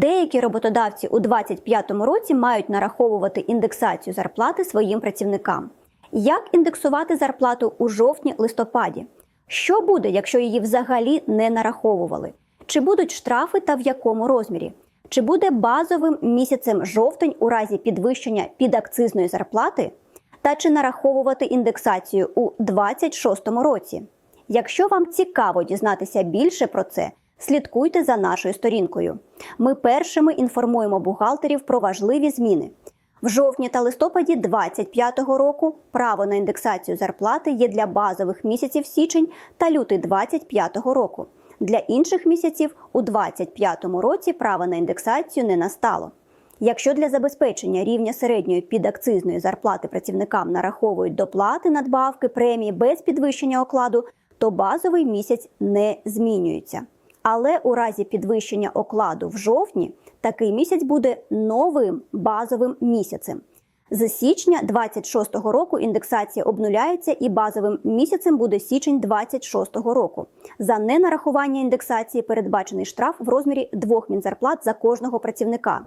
Деякі роботодавці у 2025 році мають нараховувати індексацію зарплати своїм працівникам. Як індексувати зарплату у жовтні-листопаді? Що буде, якщо її взагалі не нараховували? Чи будуть штрафи та в якому розмірі? Чи буде базовим місяцем жовтень у разі підвищення підакцизної зарплати? Та чи нараховувати індексацію у 2026 році? Якщо вам цікаво дізнатися більше про це, слідкуйте за нашою сторінкою. Ми першими інформуємо бухгалтерів про важливі зміни. В жовтні та листопаді 2025 року право на індексацію зарплати є для базових місяців січень та лютий 2025 року. Для інших місяців у 2025 році право на індексацію не настало. Якщо для забезпечення рівня середньої підакцизної зарплати працівникам нараховують доплати, надбавки, премії без підвищення окладу, то базовий місяць не змінюється. Але у разі підвищення окладу в жовтні такий місяць буде новим базовим місяцем. З січня 26 року індексація обнуляється і базовим місяцем буде січень 26 року. За ненарахування індексації передбачений штраф в розмірі двох мінзарплат за кожного працівника.